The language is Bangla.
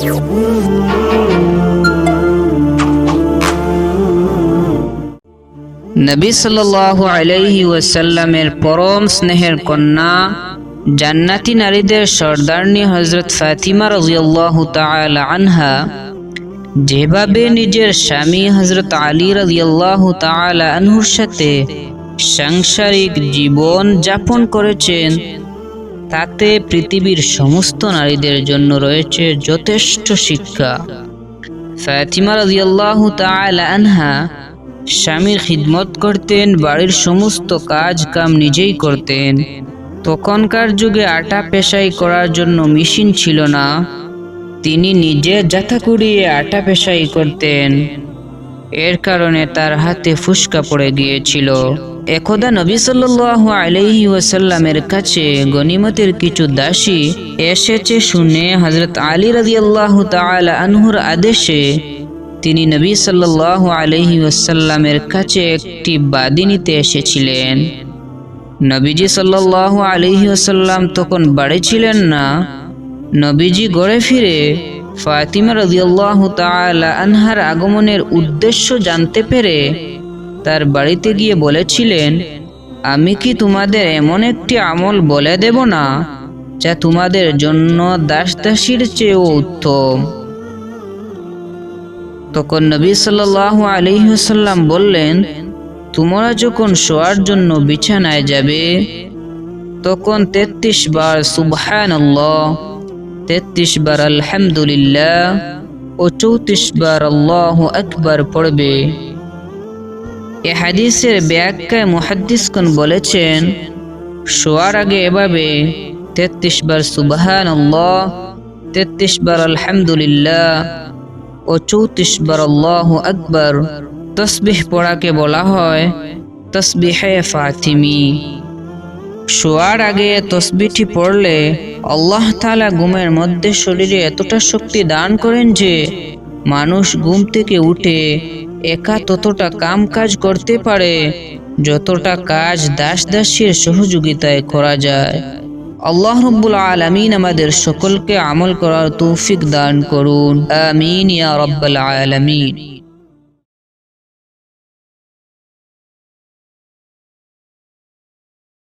নবী সাল্লাল্লাহু আলাইহি ওয়াসাল্লামের পরম স্নেহের কন্যা, জান্নাতি নারীদের সর্দারনী হজরত ফাতিমা রাদিয়াল্লাহু তাআলা আনহা, যেভাবে নিজের স্বামী হজরত আলী রাদিয়াল্লাহু তাআলা আনহুর সাথে সাংসারিক জীবন যাপন করেছেন তাতে পৃথিবীর সমস্ত নারীদের জন্য রয়েছে যথেষ্ট শিক্ষা। ফাতিমা রাদিয়াল্লাহু তাআলা আনহা স্বামীর খিদমত করতেন, বাড়ির সমস্ত কাজ কাম নিজেই করতেন। তখনকার যুগে আটা পেশাই করার জন্য মেশিন ছিল না। তিনি নিজে যাথা কুড়িয়ে আটা পেশাই করতেন। এর কারণে তার হাতে ফুসকা পড়ে গিয়েছিল। একদা নবী সাল্লাল্লাহু আলাইহি ওয়াসাল্লামের কাছে গনিমতের কিছু দাসী এসেছে শুনে হযরত আলী রাদিয়াল্লাহু তাআলা আনহুর আদেশে তিনি নবী সাল্লাল্লাহু আলাইহি ওয়াসাল্লামের কাছে একটি বাদী নিতে এসেছিলেন। নবীজি সাল্লাল্লাহু আলাইহি ওয়াসাল্লাম তখন বাড়ি ছিলেন না। নবীজি গড়ে ফিরে ফাতিমা রাদিয়াল্লাহু তাআলা আনহার আগমনের উদ্দেশ্য জানতে পেরে তার বাড়িতে গিয়ে বলেছিলেন, আমি কি তোমাদের এমন একটি আমল বলে দেব না, যা তোমাদের জন্য দাস দাসীর চেয়েও উত্তম? তখন নবী সাল্লাল্লাহু আলাইহি ওয়াসাল্লাম বললেন, তোমরা যখন শোয়ার জন্য বিছানায় যাবে, তখন তেত্রিশ বার সুবহানাল্লাহ, তেত্রিশ বার আলহামদুলিল্লাহ ও চৌত্রিশ বার আল্লাহ আকবার পড়বে। এ হাদিসের ব্যাখ্যায় মুহাদ্দিসগণ বলেছেন, শোয়ার আগে এভাবে তেত্রিশ বার সুবহান আল্লাহ তেত্রিশ বার আলহামদুলিল্লাহ ও চৌত্রিশ বার আল্লাহ আকবর তসবিহ পড়াকে বলা হয় তসবিহে ফাতিমি। শোয়ার আগে তসবিটি পড়লে আল্লাহ তালা ঘুমের মধ্যে শরীরে এতটা শক্তি দান করেন যে মানুষ ঘুম থেকে উঠে একা ততটা কাম কাজ করতে পারে। যতটা কাজ দাস দাসের সহযোগিতায় করা যায়। আল্লাহ রব্বুল আলমিন আমাদের সকলকে আমল করার তৌফিক দান করুন। আমিন ইয়া রব্বাল আলমিন।